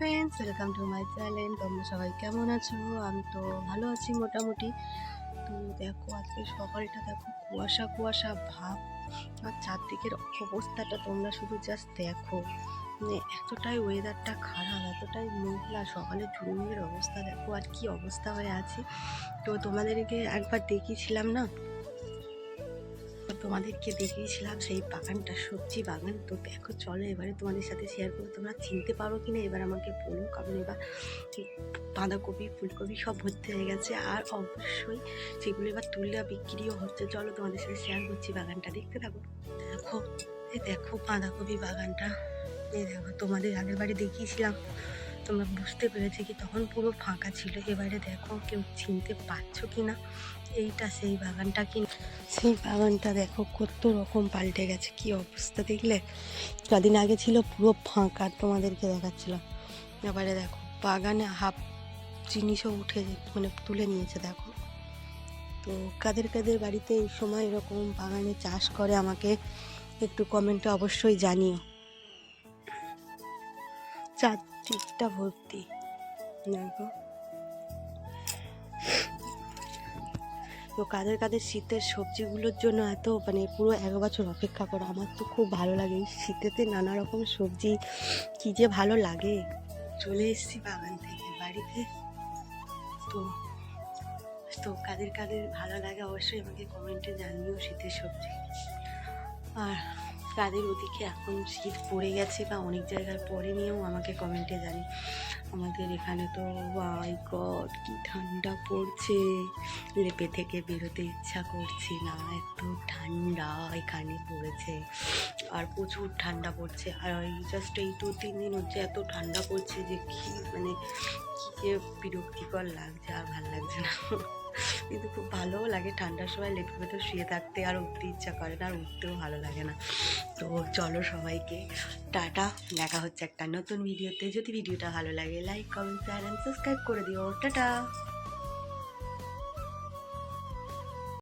Friends welcome to my channel তোমরা সবাই কেমন আছো? আমি তো ভালো আছি মোটামুটি। তো দেখো, আজকে সকালটা দেখো, কুয়াশা কুয়াশা, ভাব। আর চারদিকের অবস্থাটা তোমরা শুধু জাস্ট দেখো। মানে এতটাই ওয়েদারটা খারাপ, এতটাই মেঘলা, সকালে ঝুড়ির অবস্থা। দেখো আর কি অবস্থা হয়ে আছে। তো তোমাদেরকে একবার দেখিয়েছিলাম না? তোমাদেরকে দেখিয়েছিলাম সেই বাগানটা, সবজি বাগান। তো দেখো, চলো এবারে তোমাদের সাথে শেয়ার করো তোমরা চিনতে পারো কি না? এবার আমাকে বলো, কারণ এবার বাঁধাকপি, ফুলকপি সব ভর্তি হয়ে গেছে। আর অবশ্যই সেগুলো এবার তুলে বিক্রিও হচ্ছে। চলো তোমাদের সাথে শেয়ার করছি বাগানটা। দেখতে থাকো। দেখো এই দেখো বাঁধাকপি বাগানটা। এই দেখো, তোমাদের আগের বাড়ি দেখিয়েছিলাম। তোমরা বুঝতে পেরেছি কি? তখন পুরো ফাঁকা ছিল। এবারে দেখো, কেউ চিনতে পারছ কি না? এইটা সেই বাগানটা কি সেই বাগানটা দেখো কত রকম পাল্টে গেছে, কি অবস্থা দেখলে? কদিন আগে ছিল পুরো ফাঁকা তোমাদেরকে দেখাচ্ছিলাম। এবারে দেখো, বাগানে হাফ জিনিসও উঠে মানে তুলে নিয়েছে, দেখো। তো কাদের কাদের বাড়িতে এই সময় এরকম বাগানে চাষ করে আমাকে একটু কমেন্টে অবশ্যই জানিও। চারদিকটা ভর্তি। দেখো। তো কাদের কাদের শীতের সবজিগুলোর জন্য এত মানে পুরো এক বছর অপেক্ষা করো। আমার তো খুব ভালো লাগে। এই শীতেতে নানা রকম সবজি কী যে ভালো লাগে। চলে এসেছি বাগান থেকে, বাড়িতে। তো তো কাদের কাদের ভালো লাগে অবশ্যই আমাকে কমেন্টে জানিও শীতের সবজি। আর কাদের ওদিকে এখন শীত পড়ে গেছে বা অনেক জায়গায় পড়ে নিয়েও আমাকে কমেন্টে জানি আমাদের এখানে তো বাই গড কি ঠান্ডা পড়ছে। লেপে থেকে বেরোতে ইচ্ছা করছি না, এত ঠান্ডা এখানে পড়েছে। আর প্রচুর ঠান্ডা পড়ছে। আর ওই জাস্ট এই দু তিন দিন হচ্ছে এত ঠান্ডা পড়ছে যে কি মানে কী বিরক্তিকর লাগছে, আর ভালো লাগছে না। কিন্তু খুব ভালোও লাগে। ঠান্ডার সময় লেপের ভেতর শুয়ে থাকতে আর উঠতে ইচ্ছা করে না, আর উঠতেও ভালো লাগে না। তো চলো সবাইকে টাটা, দেখা হচ্ছে একটা নতুন ভিডিওতে যদি ভিডিওটা ভালো লাগে like comment share and subscribe করে দিও। টাটা!